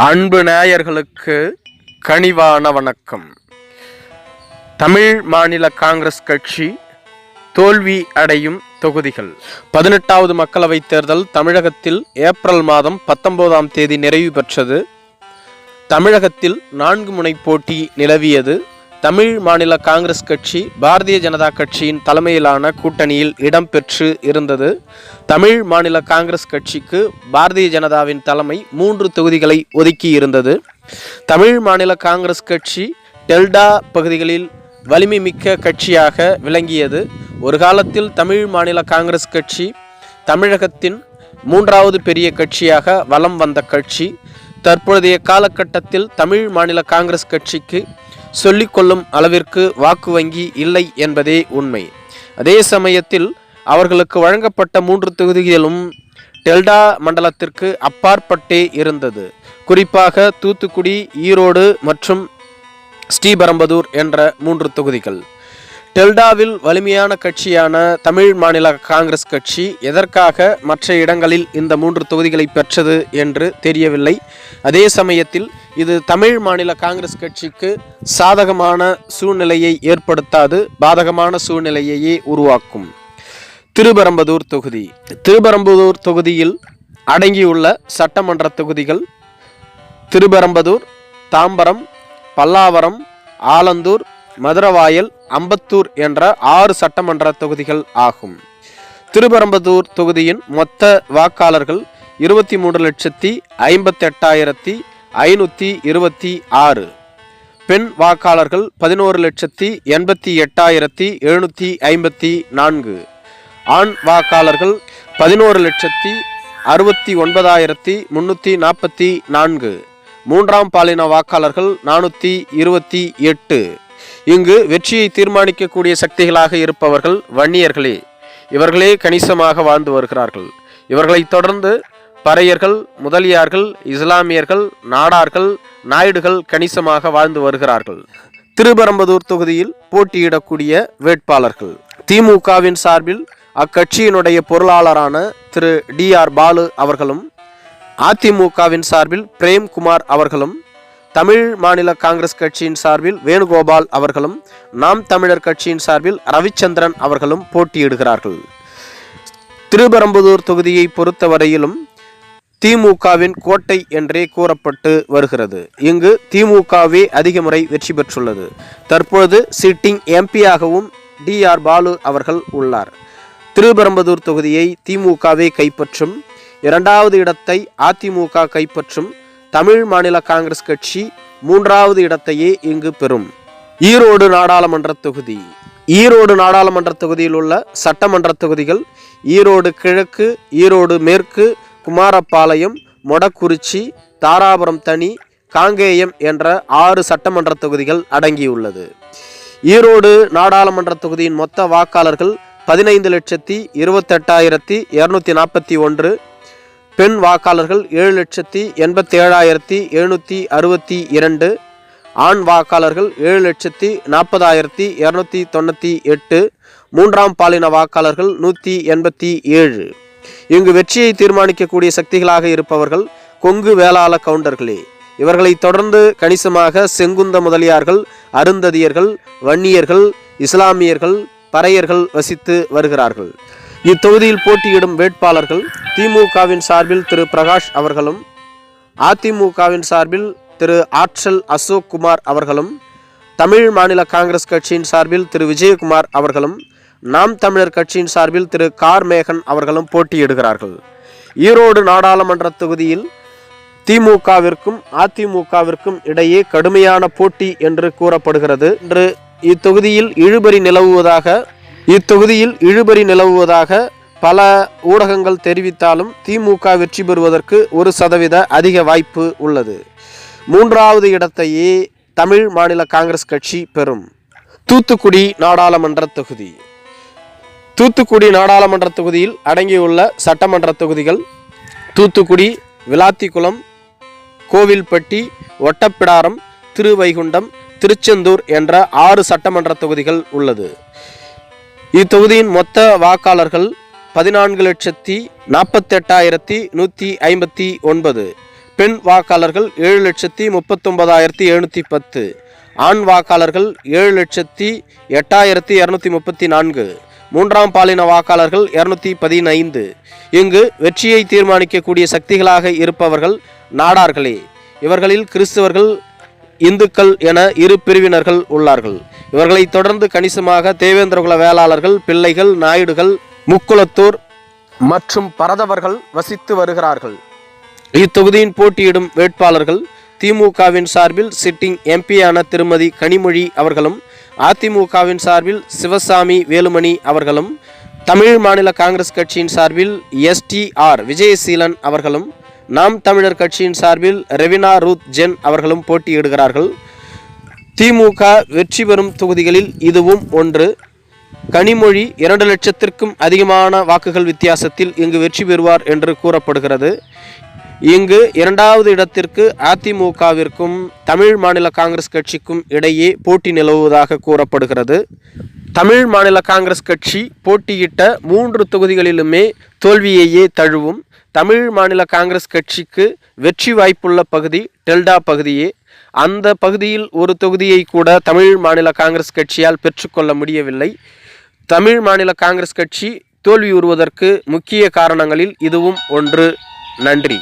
அன்பு நேயர்களுக்கு கனிவான வணக்கம். தமிழ் மாநில காங்கிரஸ் கட்சி தோல்வி அடையும் தொகுதிகள். பதினெட்டாவது மக்களவைத் தேர்தல் தமிழகத்தில் ஏப்ரல் மாதம் பத்தொன்பதாம் தேதி நிறைவு பெற்றது. தமிழகத்தில் நான்கு முனை போட்டி நிலவியது. தமிழ் மாநில காங்கிரஸ் கட்சி பாரதிய ஜனதா கட்சியின் தலைமையிலான கூட்டணியில் இடம்பெற்று இருந்தது. தமிழ் மாநில காங்கிரஸ் கட்சிக்கு பாரதிய ஜனதாவின் தலைமை மூன்று தொகுதிகளை ஒதுக்கி இருந்தது. தமிழ் மாநில காங்கிரஸ் கட்சி டெல்டா பகுதிகளில் வலிமை மிக்க கட்சியாக விளங்கியது. ஒரு காலத்தில் தமிழ் மாநில காங்கிரஸ் கட்சி தமிழகத்தின் மூன்றாவது பெரிய கட்சியாக வலம் வந்த கட்சி. தற்பொழுதைய காலகட்டத்தில் தமிழ் மாநில காங்கிரஸ் கட்சிக்கு சொல்லிக்கொள்ளும் அளவிற்கு வாக்கு வங்கி இல்லை என்பதே உண்மை. அதே சமயத்தில் அவர்களுக்கு வழங்கப்பட்ட மூன்று தொகுதிகளும் டெல்டா மண்டலத்திற்கு அப்பாற்பட்டே இருந்தது. குறிப்பாக தூத்துக்குடி ஈரோடு மற்றும் ஸ்ரீபெரம்பதூர் என்ற மூன்று தொகுதிகள். டெல்டாவில் வலிமையான கட்சியான தமிழ் மாநில காங்கிரஸ் கட்சி எதற்காக மற்ற இடங்களில் இந்த மூன்று தொகுதிகளை பெற்றது என்று தெரியவில்லை. அதே சமயத்தில் இது தமிழ் மாநில காங்கிரஸ் கட்சிக்கு சாதகமான சூழ்நிலையை ஏற்படுத்தாது பாதகமான சூழ்நிலையையே உருவாக்கும். திருபெரும்புதூர் தொகுதி. திருபெரும்புதூர் தொகுதியில் அடங்கியுள்ள சட்டமன்ற தொகுதிகள் திருபெரும்புதூர் தாம்பரம் பல்லாவரம் ஆலந்தூர் மதுரவாயல் அம்பத்தூர் என்ற ஆறு சட்டமன்ற தொகுதிகள் ஆகும். திருபெரும்புதூர் தொகுதியின் மொத்த வாக்காளர்கள் இருபத்தி மூன்று லட்சத்தி ஐம்பத்தெட்டாயிரத்தி ஐநூற்றி இருபத்தி ஆறு. பெண் வாக்காளர்கள் பதினோரு லட்சத்தி எண்பத்தி எட்டாயிரத்தி எழுநூற்றி ஐம்பத்தி நான்கு. ஆண் வாக்காளர்கள் பதினோரு லட்சத்தி அறுபத்தி ஒன்பதாயிரத்தி முன்னூற்றி நாற்பத்தி நான்கு. மூன்றாம் பாலின வாக்காளர்கள் நானூற்றி இருபத்தி எட்டு. இங்கு வெற்றியை தீர்மானிக்கக்கூடிய சக்திகளாக இருப்பவர்கள் வன்னியர்களே. இவர்களே கணிசமாக வாழ்ந்து வருகிறார்கள். இவர்களைத் தொடர்ந்து பறையர்கள் முதலியார்கள் இஸ்லாமியர்கள் நாடார்கள் நாயுடுகள் கணிசமாக வாழ்ந்து வருகிறார்கள். திருபெரம்பதூர் தொகுதியில் போட்டியிடக்கூடிய வேட்பாளர்கள். திமுகவின் சார்பில் அக்கட்சியினுடைய பொருளாளரான திரு டி ஆர் பாலு அவர்களும் அதிமுகவின் சார்பில் பிரேம்குமார் அவர்களும் தமிழ் மாநில காங்கிரஸ் கட்சியின் சார்பில் வேணுகோபால் அவர்களும் நாம் தமிழர் கட்சியின் சார்பில் ரவிச்சந்திரன் அவர்களும் போட்டியிடுகிறார்கள். திருபெரம்புதூர் தொகுதியை பொறுத்தவரையிலும் திமுகவின் கோட்டை என்றே கூறப்பட்டு வருகிறது. இங்கு திமுகவே அதிக முறை வெற்றி பெற்றுள்ளது. தற்பொழுது சிட்டிங் எம்பியாகவும் டி ஆர் பாலு அவர்கள் உள்ளார். திருபெரும்புதூர் தொகுதியை திமுகவே கைப்பற்றும் இரண்டாவது இடத்தை அதிமுக கைப்பற்றும் தமிழ் மாநில காங்கிரஸ் கட்சி மூன்றாவது இடத்தையே இங்கு பெறும். ஈரோடு நாடாளுமன்ற தொகுதி. ஈரோடு நாடாளுமன்ற தொகுதியில் உள்ள சட்டமன்ற தொகுதிகள் ஈரோடு கிழக்கு ஈரோடு மேற்கு குமாரபாளையம் மொடக்குறிச்சி தாராபுரம் தனி காங்கேயம் என்ற ஆறு சட்டமன்ற தொகுதிகள் அடங்கியுள்ளது. ஈரோடு நாடாளுமன்ற தொகுதியின் மொத்த வாக்காளர்கள் பதினைந்து லட்சத்தி இருபத்தெட்டாயிரத்தி இரநூத்தி நாற்பத்தி ஒன்று பெண் வாக்காளர்கள் ஏழு லட்சத்தி எண்பத்தி ஏழாயிரத்தி எழுநூற்றி அறுபத்தி இரண்டு ஆண் வாக்காளர்கள் ஏழு லட்சத்தி நாற்பதாயிரத்தி இரநூத்தி தொண்ணூற்றி எட்டு மூன்றாம் பாலின வாக்காளர்கள் நூற்றி எண்பத்தி ஏழு. இங்கு வெற்றியை தீர்மானிக்கக்கூடிய சக்திகளாக இருப்பவர்கள் கொங்கு வேளாள கவுண்டர்களே. இவர்களை தொடர்ந்து கணிசமாக செங்குந்த முதலியார்கள் அருந்ததியர்கள் வன்னியர்கள் இஸ்லாமியர்கள் பறையர்கள் வசித்து வருகிறார்கள். இத்தொகுதியில் போட்டியிடும் வேட்பாளர்கள் திமுகவின் சார்பில் திரு பிரகாஷ் அவர்களும் அதிமுகவின் சார்பில் திரு ஆற்றல் அசோக் குமார் அவர்களும் தமிழ் மாநில காங்கிரஸ் கட்சியின் சார்பில் திரு விஜயகுமார் அவர்களும் நாம் தமிழர் கட்சியின் சார்பில் திரு கார் மேகன் அவர்களும் போட்டியிடுகிறார்கள். ஈரோடு நாடாளுமன்ற தொகுதியில் திமுகவிற்கும் அதிமுகவிற்கும் இடையே கடுமையான போட்டி என்று கூறப்படுகிறது. இன்று இத்தொகுதியில் இழுபறி நிலவுவதாக இத்தொகுதியில் இழுபறி நிலவுவதாக பல ஊடகங்கள் தெரிவித்தாலும் திமுக வெற்றி பெறுவதற்கு ஒரு சதவீத அதிக வாய்ப்பு உள்ளது. மூன்றாவது இடத்தையே தமிழ் மாநில காங்கிரஸ் கட்சி பெறும். தூத்துக்குடி நாடாளுமன்ற தொகுதி. தூத்துக்குடி நாடாளுமன்ற தொகுதியில் அடங்கியுள்ள சட்டமன்ற தொகுதிகள் தூத்துக்குடி விளாத்திக்குளம் கோவில்பட்டி ஒட்டப்பிடாரம் திருவைகுண்டம் திருச்செந்தூர் என்ற ஆறு சட்டமன்ற தொகுதிகள் உள்ளது. இத்தொகுதியின் மொத்த வாக்காளர்கள் பதினான்கு லட்சத்தி நாற்பத்தெட்டாயிரத்தி நூற்றி ஐம்பத்தி ஒன்பது. பெண் வாக்காளர்கள் ஏழு லட்சத்தி முப்பத்தொன்பதாயிரத்தி எழுநூற்றி பத்து. ஆண் வாக்காளர்கள் ஏழு லட்சத்தி எட்டாயிரத்தி இரநூத்தி முப்பத்தி நான்கு. மூன்றாம் பாலின வாக்காளர்கள் இரநூத்தி பதினைந்து. இங்கு வெற்றியை தீர்மானிக்கக்கூடிய சக்திகளாக இருப்பவர்கள் நாடார்களே. இவர்களில் கிறிஸ்தவர்கள் இந்துக்கள் என இரு பிரிவினர்கள் உள்ளார்கள். இவர்களை தொடர்ந்து கணிசமாக தேவேந்திரகுல வேளாளர்கள் பிள்ளைகள் நாயுடுகள் முக்குளத்தூர் மற்றும் பரதவர்கள் வசித்து வருகிறார்கள். இத்தொகுதியின் போட்டியிடும் வேட்பாளர்கள் திமுகவின் சார்பில் சிட்டிங் எம்பியான திருமதி கனிமொழி அவர்களும் அதிமுகவின் சார்பில் சிவசாமி வேலுமணி அவர்களும் தமிழ் மாநில காங்கிரஸ் கட்சியின் சார்பில் எஸ்டிஆர் விஜயசீலன் அவர்களும் நாம் தமிழர் கட்சியின் சார்பில் ரெவினா ரூத் ஜென் அவர்களும் போட்டியிடுகிறார்கள். திமுக வெற்றி பெறும் தொகுதிகளில் இதுவும் ஒன்று. கனிமொழி இரண்டு லட்சத்திற்கும் அதிகமான வாக்குகள் வித்தியாசத்தில் இங்கு வெற்றி பெறுவார் என்று கூறப்படுகிறது. இங்கு இரண்டாவது இடத்திற்கு அதிமுகவிற்கும் தமிழ் மாநில காங்கிரஸ் கட்சிக்கும் இடையே போட்டி நிலவுவதாக கூறப்படுகிறது. தமிழ் மாநில காங்கிரஸ் கட்சி போட்டியிட்ட மூன்று தொகுதிகளிலுமே தோல்வியையே தழுவும். தமிழ் மாநில காங்கிரஸ் கட்சிக்கு வெற்றி வாய்ப்புள்ள பகுதி டெல்டா பகுதியே. அந்த பகுதியில் ஒரு தொகுதியை கூட தமிழ் மாநில காங்கிரஸ் கட்சியால் பெற்றுக்கொள்ள முடியவில்லை. தமிழ் மாநில காங்கிரஸ் கட்சி தோல்வியுறுவதற்கு முக்கிய காரணங்களில் இதுவும் ஒன்று. நன்றி.